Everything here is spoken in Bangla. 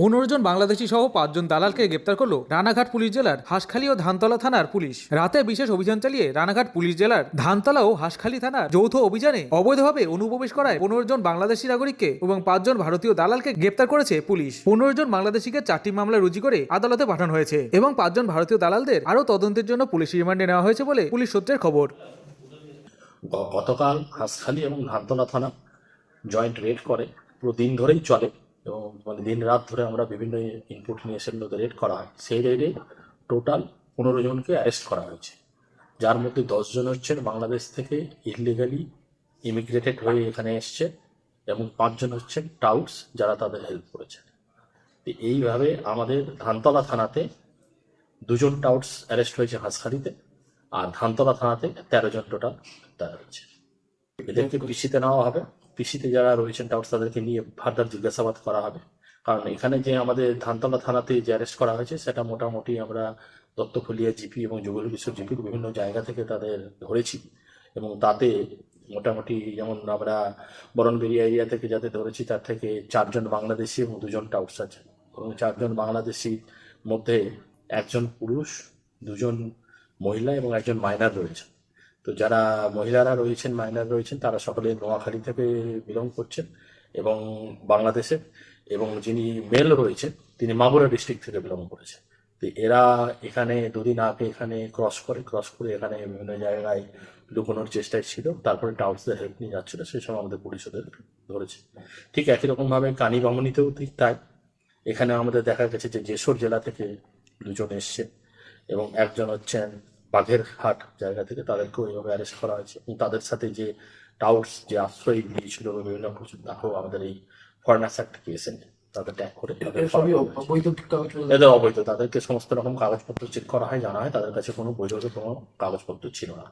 পনেরো জন বাংলাদেশি সহ পাঁচজন দালালকে গ্রেপ্তার করল রানাঘাট পুলিশ জেলার হাঁসখালী ও ধানতলা থানার পুলিশ। রাতে বিশেষ অভিযান চালিয়ে রানাঘাট পুলিশ জেলার ধানতলা ও হাঁসখালী থানার যৌথ অভিযানে অবৈধভাবে অনুপ্রবেশ করায় পনেরো জন বাংলাদেশি নাগরিককে এবং পাঁচজন ভারতীয় দালালকে গ্রেপ্তার করেছে পুলিশ। পনেরো জন বাংলাদেশিকে চারটি মামলা রুজু করে আদালতে পাঠানো হয়েছে এবং পাঁচজন ভারতীয় দালালদের আরও তদন্তের জন্য পুলিশ রিমান্ডে নেওয়া হয়েছে বলে পুলিশ সূত্রের খবর। গতকাল হাঁসখালি এবং ধানতলা থানা জয়েন্ট রেড করে। পুরো দিন ধরেই চলে। এবং মানে দিন রাত ধরে আমরা বিভিন্ন ইনপুট নিয়ে সেগুলোতে রেড করা হয়। সেই রেডে টোটাল পনেরো জনকে অ্যারেস্ট করা হয়েছে। যার মধ্যে দশজন হচ্ছেন বাংলাদেশ থেকে ইলিগালি ইমিগ্রেটেড হয়ে এখানে এসছে এবং পাঁচজন হচ্ছেন টাউটস যারা তাদের হেল্প করেছে। তো এইভাবে আমাদের ধানতলা থানাতে দুজন টাউটস অ্যারেস্ট হয়েছে হাঁসখালিতে আর ধানতলা থানাতে তেরো জন টোটাল তারা হয়েছে। এদেরকে পিসিতে নেওয়া হবে। পিসিতে যারা রয়েছেন টাউটস তাদেরকে নিয়ে ফার্দার জিজ্ঞাসাবাদ করা হবে। কারণ এখানে যে আমাদের ধানতলা থানাতে যে অ্যারেস্ট করা হয়েছে, সেটা মোটামুটি আমরা দত্তফুলিয়া জিপি এবং যুগল বিশ্ব জিপির বিভিন্ন জায়গা থেকে তাদের ধরেছি। এবং তাতে মোটামুটি যেমন আমরা বরণবেরিয়া এরিয়া থেকে যাতে ধরেছি, তার থেকে চারজন বাংলাদেশি এবং দুজন টাউটস আছে এবং চারজন বাংলাদেশি মধ্যে একজন পুরুষ, দুজন মহিলা এবং একজন মাইনার রয়েছে। তো যারা মহিলারা রয়েছেন মাইনার রয়েছেন, তারা সকলে নোয়াখালী থেকে বিলং করছেন এবং বাংলাদেশের এবং যিনি মেল রয়েছেন, তিনি মাগুরা ডিস্ট্রিক্ট থেকে বিলং করেছেন। তো এরা এখানে দুদিন আগে এখানে ক্রস করে ক্রস করে এখানে বিভিন্ন জায়গায় লুকোনোর চেষ্টায় ছিল। তারপরে টাউন্সদের হেল্প নিয়ে যাচ্ছিল, সেই সময় আমাদের পুলিশ ওদের ধরেছে। ঠিক একই রকমভাবে কানি বামনিতেও ঠিক তাই। এখানে আমাদের দেখা গেছে যে, যশোর জেলা থেকে দুজন এসছে এবং একজন হচ্ছেন বাঘের হাট জায়গা থেকে তাদেরকেও এইভাবে অ্যারেস্ট করা হয়েছে। এবং তাদের সাথে যে টাউটস যে আশ্রয় দিয়েছিল বিভিন্ন প্রচুর তাকেও আমাদের এই ফরেনার্স অ্যাক্ট কেসে তাদের ট্যাগ করে এদের অবৈধ। তাদেরকে সমস্ত রকম কাগজপত্র চেক করা হয় জানা হয় তাদের কাছে কোনো বৈধ কোনো কাগজপত্র ছিল না।